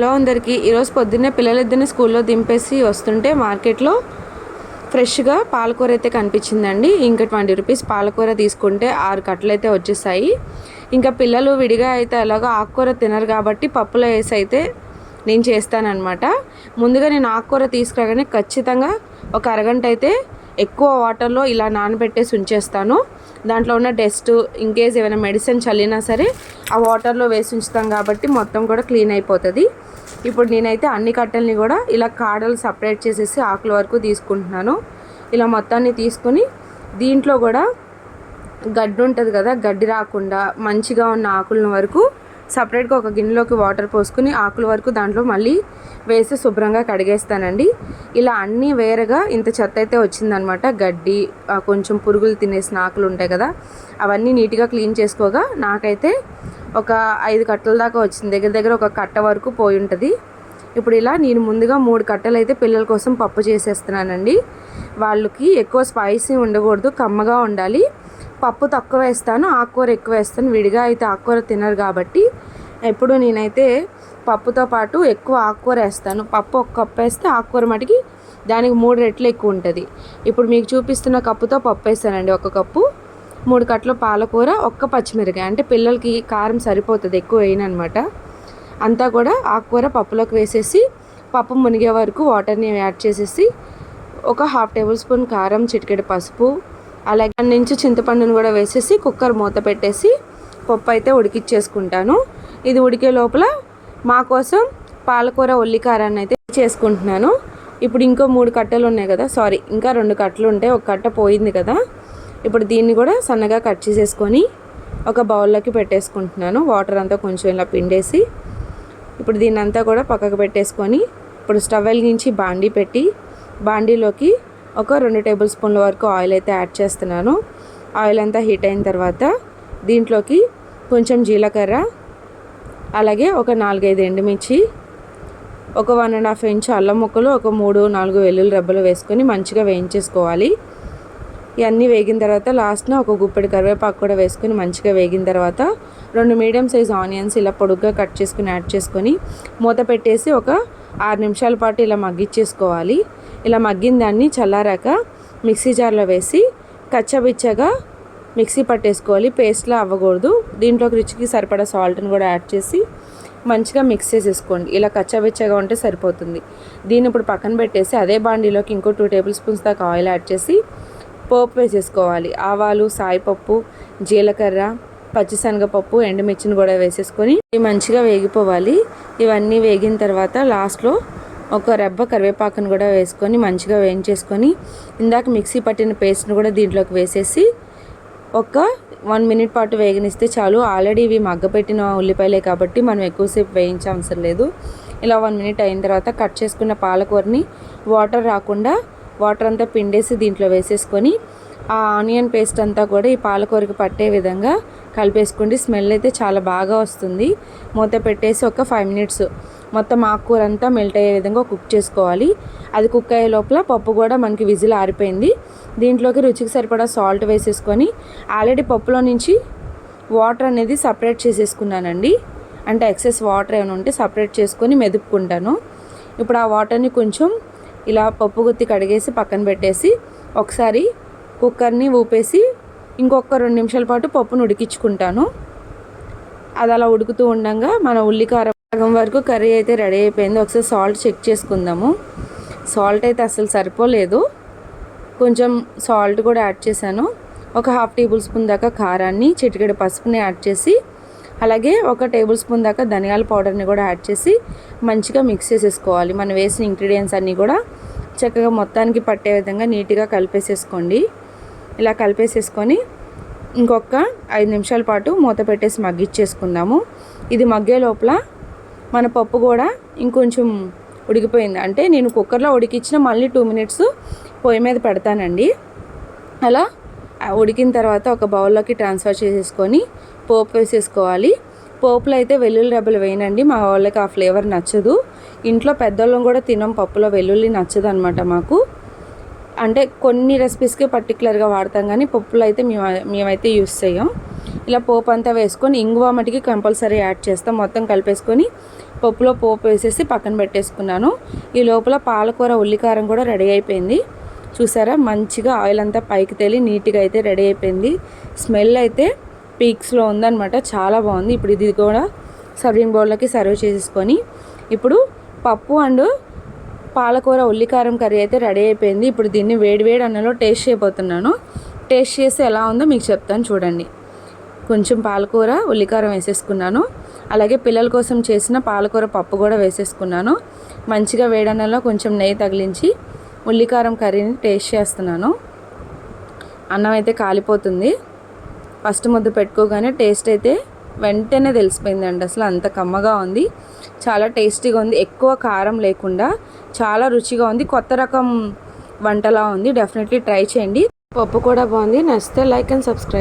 Hello అందరికీ ఈరోజు పొద్దున్నే పిల్లలిద్దరిని స్కూల్లో దింపేసి వస్తుంటే మార్కెట్లో ఫ్రెష్గా పాలకూర అయితే కనిపించిందండి. ఇంకా ట్వంటీ రూపీస్ పాలకూర తీసుకుంటే ఆరు కట్టలు అయితే వచ్చేసాయి. ఇంకా పిల్లలు విడిగా అయితే ఎలాగో ఆకుకూర తినరు కాబట్టి పప్పులో వేసి అయితే నేను చేస్తానన్నమాట. ముందుగా నేను ఆకుకూర తీసుకురాగానే ఖచ్చితంగా ఒక అరగంట అయితే ఎక్కువ వాటర్లో ఇలా నానబెట్టేసి ఉంచేస్తాను. దాంట్లో ఉన్న డస్ట్ ఇన్కేస్ ఏమైనా మెడిసిన్ చల్లినా సరే ఆ వాటర్లో వేసి ఉంచుతాం కాబట్టి మొత్తం కూడా క్లీన్ అయిపోతుంది. ఇప్పుడు నేనైతే అన్ని కట్టెల్ని కూడా ఇలా కాడలు సపరేట్ చేసేసి ఆకుల వరకు తీసుకుంటున్నాను. ఇలా మొత్తాన్ని తీసుకొని దీంట్లో కూడా గడ్డి ఉంటుంది కదా గడ్డి రాకుండా మంచిగా ఉన్న ఆకుల వరకు సపరేట్గా ఒక గిన్నెలోకి వాటర్ పోసుకుని ఆకుల వరకు దాంట్లో మళ్ళీ వేసి శుభ్రంగా కడిగేస్తానండి. ఇలా అన్నీ వేరేగా ఇంత చెత్త అయితే వచ్చిందనమాట. గడ్డి కొంచెం పురుగులు తినేసిన ఆకులు ఉంటాయి కదా అవన్నీ నీట్గా క్లీన్ చేసుకోగా నాకైతే ఒక ఐదు కట్టల దాకా వచ్చింది. దగ్గర దగ్గర ఒక కట్ట వరకు పోయి ఉంటుంది. ఇప్పుడు ఇలా నేను ముందుగా మూడు కట్టలు అయితే పిల్లల కోసం పప్పు చేసేస్తున్నానండి. వాళ్ళకి ఎక్కువ స్పైసీ ఉండకూడదు కమ్మగా ఉండాలి. పప్పు తక్కువ వేస్తాను ఆకుకూర ఎక్కువ వేస్తాను. విడిగా అయితే ఆకుకూర తినరు కాబట్టి ఎప్పుడు నేనైతే పప్పుతో పాటు ఎక్కువ ఆకుకూర వేస్తాను. పప్పు ఒక కప్పు వేస్తే ఆకుకూర మటుకి దానికి మూడు రెట్లు ఎక్కువ ఉంటుంది. ఇప్పుడు మీకు చూపిస్తున్న కప్పుతో పప్పు వేస్తానండి ఒక కప్పు. మూడు కట్టలు పాలకూర ఒక్క పచ్చిమిరకాయ. అంటే పిల్లలకి కారం సరిపోతుంది ఎక్కువ వేయనమాట అంతా కూడా ఆకుకూర పప్పులోకి వేసేసి పప్పు మునిగే వరకు వాటర్ని యాడ్ చేసేసి ఒక హాఫ్ టేబుల్ స్పూన్ కారం చిటికెడు పసుపు అలాగే దాని నుంచి చింతపండును కూడా వేసేసి కుక్కర్ మూత పెట్టేసి పప్పు అయితే ఉడికిచ్చేసుకుంటాను. ఇది ఉడికే లోపల మా కోసం పాలకూర ఉల్లికారాన్ని అయితే చేసుకుంటున్నాను. ఇప్పుడు ఇంకో మూడు కట్టలు ఉన్నాయి కదా సారీ ఇంకా రెండు కట్టలు ఉంటాయి ఒక కట్ట పోయింది కదా. ఇప్పుడు దీన్ని కూడా సన్నగా కట్ చేసేసుకొని ఒక బౌల్లోకి పెట్టేసుకుంటున్నాను. వాటర్ అంతా కొంచెం ఇలా పిండేసి ఇప్పుడు దీన్ని అంతా కూడా పక్కకు పెట్టేసుకొని ఇప్పుడు స్టవ్ వెలిగించి బాండీ పెట్టి బాండీలోకి ఒక రెండు టేబుల్ స్పూన్ల వరకు ఆయిల్ అయితే యాడ్ చేస్తున్నాను. ఆయిల్ అంతా హీట్ అయిన తర్వాత దీంట్లోకి కొంచెం జీలకర్ర అలాగే ఒక నాలుగైదు ఎండుమిర్చి ఒక వన్ అండ్ హాఫ్ ఇంచ్ అల్లం ముక్కలు ఒక మూడు నాలుగు వెల్లుల్లి రెబ్బలు వేసుకొని మంచిగా వేయించేసుకోవాలి. ఇవన్నీ వేగిన తర్వాత లాస్ట్న ఒక గుప్పెడి కరివేపాకు కూడా వేసుకొని మంచిగా వేగిన తర్వాత రెండు మీడియం సైజ్ ఆనియన్స్ ఇలా పొడుగ్గా కట్ చేసుకుని యాడ్ చేసుకొని మూత పెట్టేసి ఒక ఆరు నిమిషాల పాటు ఇలా మగ్గిచ్చేసుకోవాలి. ఇలా మగ్గిన దాన్ని చల్లారాక మిక్సీ జార్లో వేసి కచ్చబిచ్చగా మిక్సీ పట్టేసుకోవాలి. పేస్ట్లా అవ్వకూడదు. దీంట్లోకి రుచికి సరిపడా సాల్ట్ని కూడా యాడ్ చేసి మంచిగా మిక్స్ చేసేసుకోండి. ఇలా కచ్చబిచ్చగా ఉంటే సరిపోతుంది. దీన్ని ఇప్పుడు పక్కన పెట్టేసి అదే బాండీలోకి ఇంకో టూ టేబుల్ స్పూన్స్ దాకా ఆయిల్ యాడ్ చేసి పోపు వేసేసుకోవాలి. ఆవాలు సాయిపప్పు జీలకర్ర పచ్చిశనగపప్పు ఎండుమిర్చిని కూడా వేసేసుకొని ఇవి మంచిగా వేగిపోవాలి. ఇవన్నీ వేగిన తర్వాత లాస్ట్లో ఒక రెబ్బ కరివేపాకును కూడా వేసుకొని మంచిగా వేయించేసుకొని ఇందాక మిక్సీ పట్టిన పేస్ట్ని కూడా దీంట్లోకి వేసేసి ఒక వన్ మినిట్ పాటు వేగనిస్తే చాలు. ఆల్రెడీ ఇవి మగ్గపెట్టిన ఉల్లిపాయలే కాబట్టి మనం ఎక్కువసేపు వేయించవసరం లేదు. ఇలా వన్ మినిట్ అయిన తర్వాత కట్ చేసుకున్న పాలకూరని వాటర్ రాకుండా వాటర్ అంతా పిండేసి దీంట్లో వేసేసుకొని ఆ ఆనియన్ పేస్ట్ అంతా కూడా ఈ పాలకూరకి పట్టే విధంగా కలిపేసుకోండి. స్మెల్ అయితే చాలా బాగా వస్తుంది. మూత పెట్టేసి ఒక ఫైవ్ మినిట్స్ మొత్తం ఆకుకూర అంతా మెల్ట్ అయ్యే విధంగా కుక్ చేసుకోవాలి. అది కుక్ అయ్యే లోపల పప్పు కూడా మనకి విజిల్ ఆరిపోయింది. దీంట్లోకి రుచికి సరిపడా సాల్ట్ వేసేసుకొని ఆల్రెడీ పప్పులో నుంచి వాటర్ అనేది సపరేట్ చేసేసుకున్నానండి. అంటే ఎక్సెస్ వాటర్ ఏమైనా ఉంటే సపరేట్ చేసుకొని మెదుపుకుంటాను. ఇప్పుడు ఆ వాటర్ని కొంచెం ఇలా పప్పు గుత్తి కడిగేసి పక్కన పెట్టేసి ఒకసారి కుక్కర్ని ఊపేసి ఇంకొక రెండు నిమిషాల పాటు పప్పును ఉడికించుకుంటాను. అది అలా ఉడుకుతూ ఉండగా మన ఉల్లికారం సగం వరకు కర్రీ అయితే రెడీ అయిపోయింది. ఒకసారి సాల్ట్ చెక్ చేసుకుందాము. సాల్ట్ అయితే అసలు సరిపోలేదు. కొంచెం సాల్ట్ కూడా యాడ్ చేశాను. ఒక హాఫ్ టేబుల్ స్పూన్ దాకా కారాన్ని చిటికెడు పసుపుని యాడ్ చేసి అలాగే ఒక టేబుల్ స్పూన్ దాకా ధనియాల పౌడర్ని కూడా యాడ్ చేసి మంచిగా మిక్స్ చేసేసుకోవాలి. మనం వేసిన ఇంగ్రీడియంట్స్ అన్నీ కూడా చక్కగా మొత్తానికి పట్టే విధంగా నీట్గా కలిపేసేసుకోండి. ఇలా కలిపేసేసుకొని ఇంకొక ఐదు నిమిషాల పాటు మూత పెట్టేసి మగ్గిచ్చేసుకుందాము. ఇది మగ్గే లోపల మన పప్పు కూడా ఇంకొంచెం ఉడికిపోయింది. అంటే నేను కుక్కర్లో ఉడికించిన మళ్ళీ టూ మినిట్స్ పొయ్యి మీద పెడతానండి. అలా ఉడికిన తర్వాత ఒక బౌల్లోకి ట్రాన్స్ఫర్ చేసేసుకొని పోపు వేసేసుకోవాలి. పోపులో అయితే వెల్లుల్లి రెబ్బలు వేయనండి. మా వాళ్ళకి ఆ ఫ్లేవర్ నచ్చదు. ఇంట్లో పెద్దోళ్ళం కూడా తినం పప్పులో వెల్లుల్లి నచ్చదు అనమాట మాకు. అంటే కొన్ని రెసిపీస్కి పర్టికులర్గా వాడతాం కానీ పప్పులు అయితే మేము మేమైతే యూస్ చేయం ఇలా పోపు అంతా వేసుకొని ఇంగువ మటుకి కంపల్సరీ యాడ్ చేస్తాం. మొత్తం కలిపేసుకొని పప్పులో పోపు వేసేసి పక్కన పెట్టేసుకున్నాను. ఈ లోపల పాలకూర ఉల్లికారం కూడా రెడీ అయిపోయింది. చూసారా? మంచిగా ఆయిల్ అంతా పైకి తేలి నీట్గా అయితే రెడీ అయిపోయింది. స్మెల్ అయితే పీక్స్లో ఉందన్నమాట. చాలా బాగుంది. ఇప్పుడు ఇది కూడా సర్వింగ్ బౌల్లోకి సర్వ్ చేసేసుకొని ఇప్పుడు పప్పు అండ్ పాలకూర ఉల్లికారం కర్రీ అయితే రెడీ అయిపోయింది. ఇప్పుడు దీన్ని వేడి వేడి అన్నంలో టేస్ట్ చేయబోతున్నాను. టేస్ట్ చేసి ఎలా ఉందో మీకు చెప్తాను చూడండి. కొంచెం పాలకూర ఉల్లికారం వేసేసుకున్నాను. అలాగే పిల్లల కోసం చేసిన పాలకూర పప్పు కూడా వేసేసుకున్నాను. మంచిగా వేడన్నంలో కొంచెం నెయ్యి తగిలించి ఉల్లికారం కర్రీని టేస్ట్ చేస్తున్నాను. అన్నం అయితే కాలిపోతుంది. ఫస్ట్ ముద్ద పెట్టుకోగానే టేస్ట్ అయితే వెంటనే తెలిసిపోయిందండి. అసలు అంత కమ్మగా ఉంది. చాలా టేస్టీగా ఉంది. ఎక్కువ కారం లేకుండా చాలా రుచిగా ఉంది. కొత్త రకం వంటలా ఉంది. డెఫినెట్లీ ట్రై చేయండి. పప్పు కూడా బాగుంది. నచ్చితే లైక్ అండ్ సబ్స్క్రైబ్